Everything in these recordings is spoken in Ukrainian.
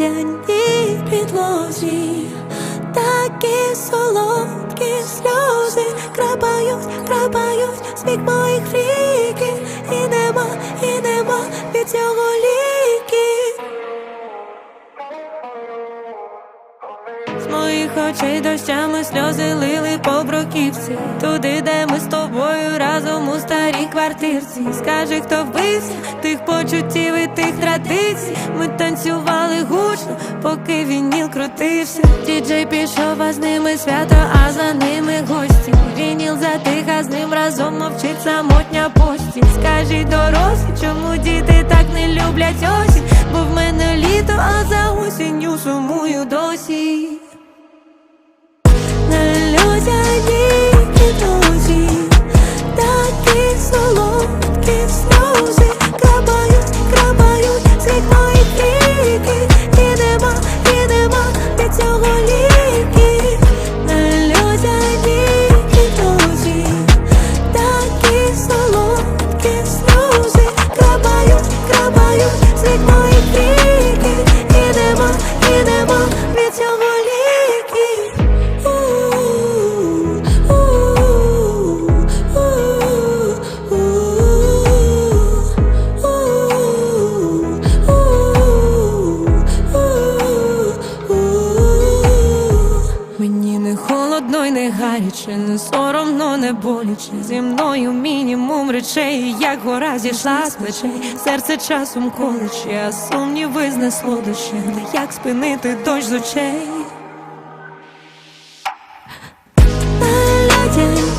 ледяній підлозі, такі солодкі сльози крапають, крапають вік моїх ріки, І нема, і нема від цього ліків очей дощами сльози лили по бруківці. Туди, де ми з тобою разом у старій квартирці. Скажи, хто вбився тих почуттів і тих традицій. Ми танцювали гучно, поки вініл крутився. Діджей пішов, а з ними свято, а за ними гості. Вініл затих, а з ним разом мовчить самотня постіль. Скажіть дорослі, чому діти так не люблять осінь? Бо в мене літо, а за осінню сумую досі на плечей. Серце часом колече, а сумніви знесло душі. Та як спинити дощ з очей? На ледяній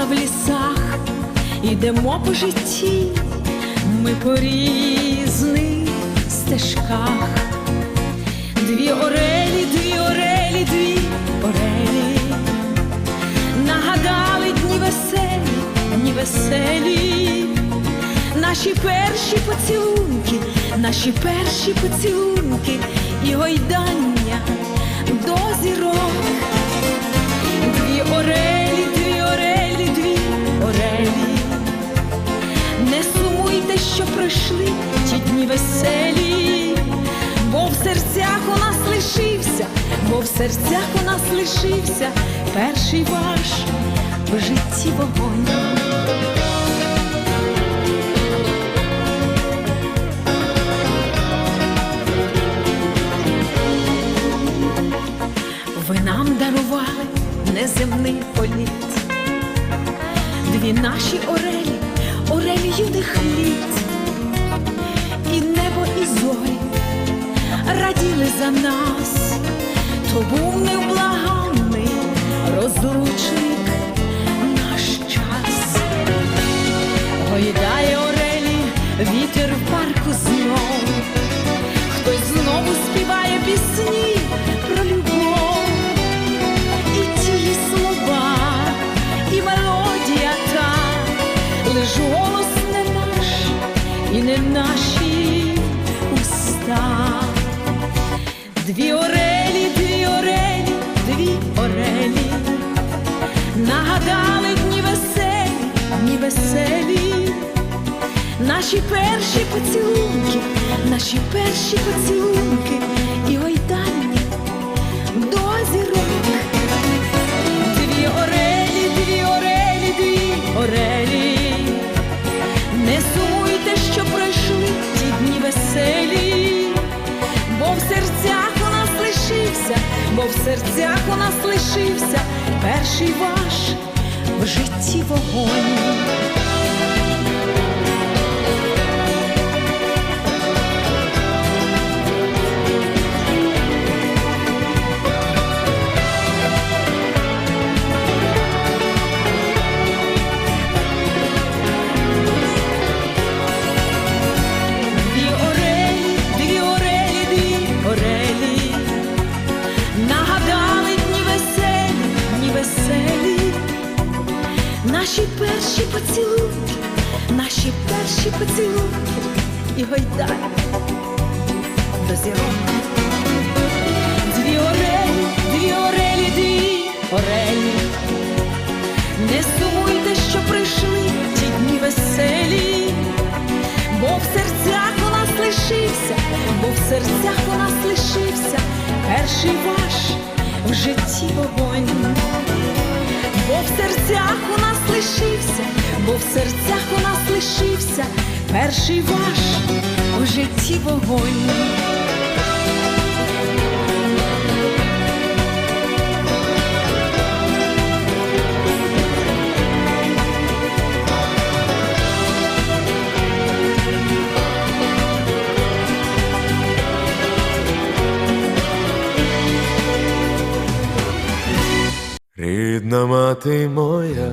заблукала в лісах, ідемо по житті, ми по різних стежках. Дві орелі, дві орелі, дві орелі нагадали дні веселі, дні веселі, наші перші поцілунки, наші перші поцілунки і гойдання до зірок. Дві орелі, орелі, дві орелі. Не сумуйте, що пройшли ті дні веселі, бо в серцях у нас лишився, бо в серцях у нас лишився перший ваш в житті вогонь. Ви нам дарували неземний політ, дві наші орелі, орелі юних літ, і небо, і зорі раділи за нас, то був невблаганний наші перші поцілунки, наші перші поцілунки, і ой ойдання до зірок. Дві орелі, дві орелі, дві орелі. Не сумуйте, що пройшли ті дні веселі, бо в серцях у нас лишився, бо в серцях у нас лишився перший ваш в житті вогонь. В серцях у нас лишився перший ваш в житті вогонь. Рідна мати моя,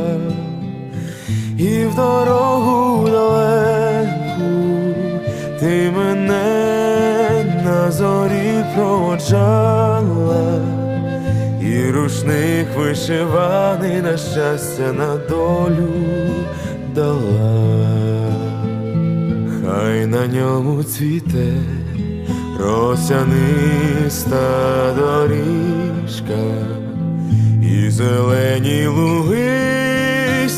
в дорогу далеку. Ти мене на зорі проводжала, і рушник вишиваний на щастя на долю дала, хай на ньому цвіте росяниста доріжка і зелені луги,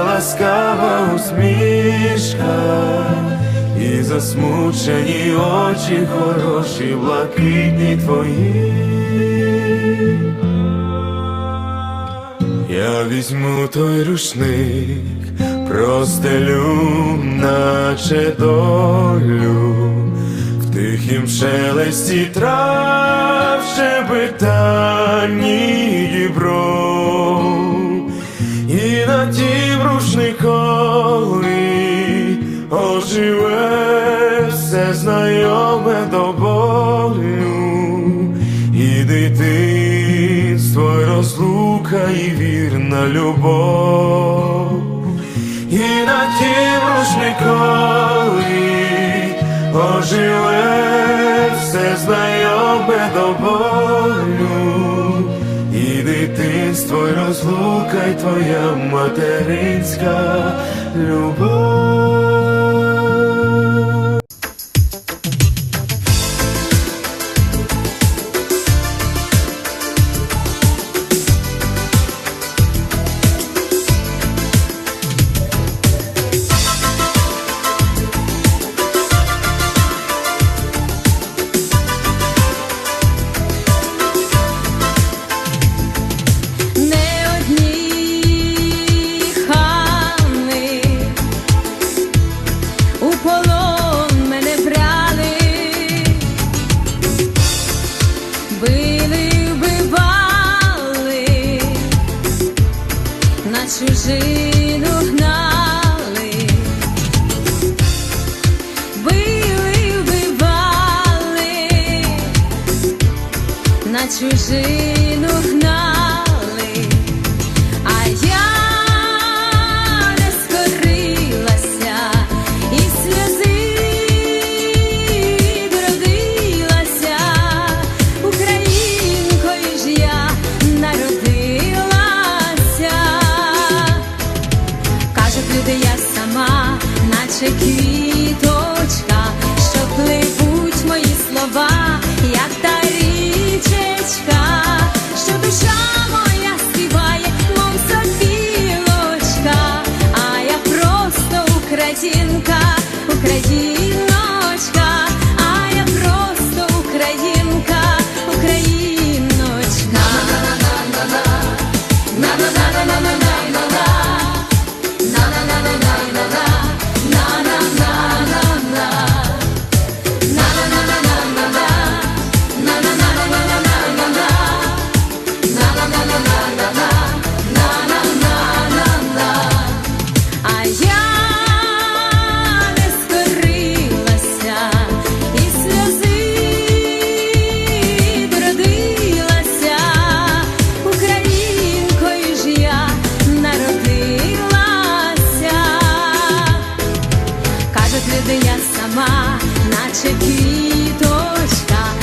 ласкава усмішка, і засмучені очі хороші, блакитні твої. Я візьму той рушник, простелю, наче долю в тихім шелесті трав і на тім рушникові оживе все знайоме до болю, і дитинство, і розлука, і вірна любов, і на тім рушникові оживе все знайоме до болю, дитинство, твой розлука, й твоя материнська любов. сама, наче квіточка.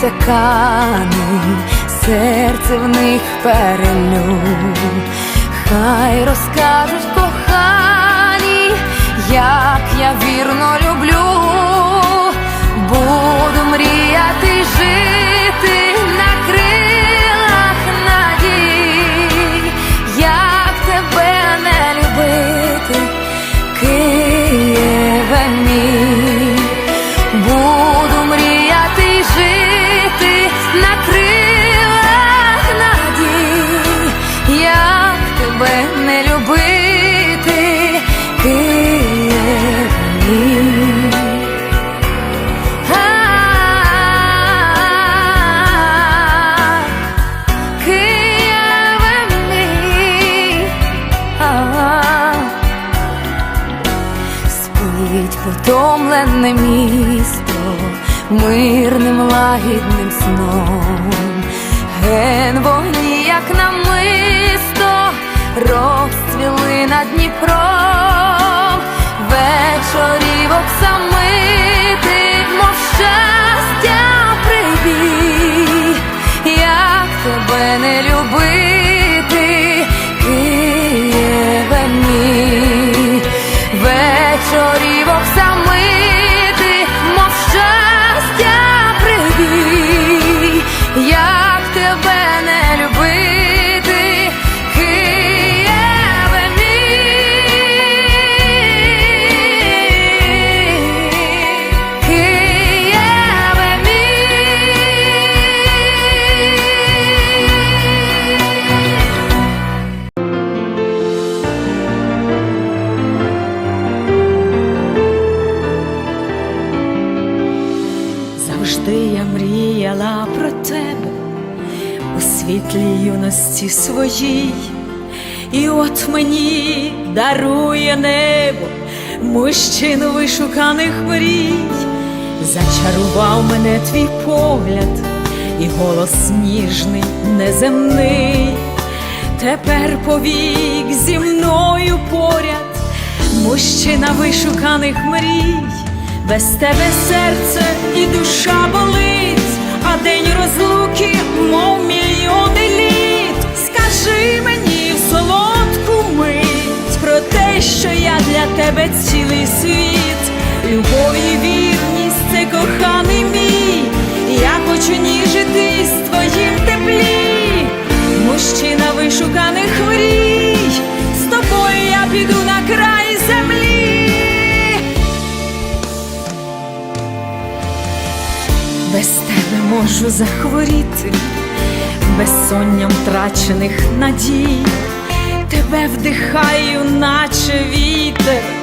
серця серце в них перелю, хай розкажуть кохані, як я вірно люблю, буду мріяти жити. Світлій юності своїй, і от мені дарує небо мужчину вишуканих мрій, зачарував мене твій погляд, і голос ніжний, неземний. Тепер повік зі мною поряд, мужчина вишуканих мрій, без тебе серце для цілий світ, любов і вірність це коханий мій. Я хочу ніжитись в твоїм теплі, мужчина вишуканих мрій, з тобою я піду на край землі. Без тебе можу захворіти, безсонням втрачених надій, тебе вдихаю, наче вітер,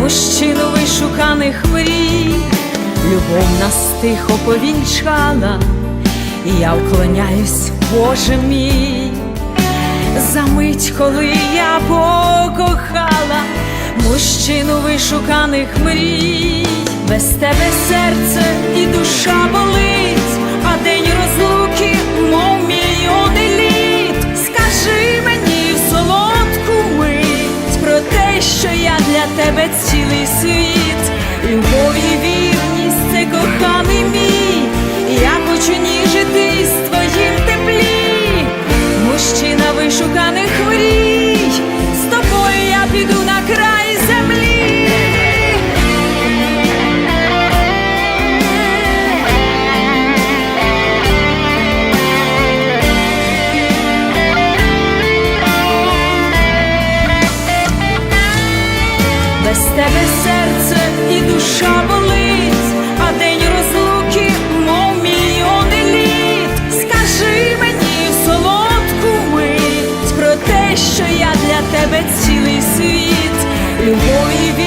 мужчину вишуканих мрій, любов нас тихо повінчала, і я вклоняюсь, Боже мій. За мить, коли я покохала мужчину вишуканих мрій, без тебе серце і душа болить, а день розлуки, що я для тебе цілий світ, 为我一。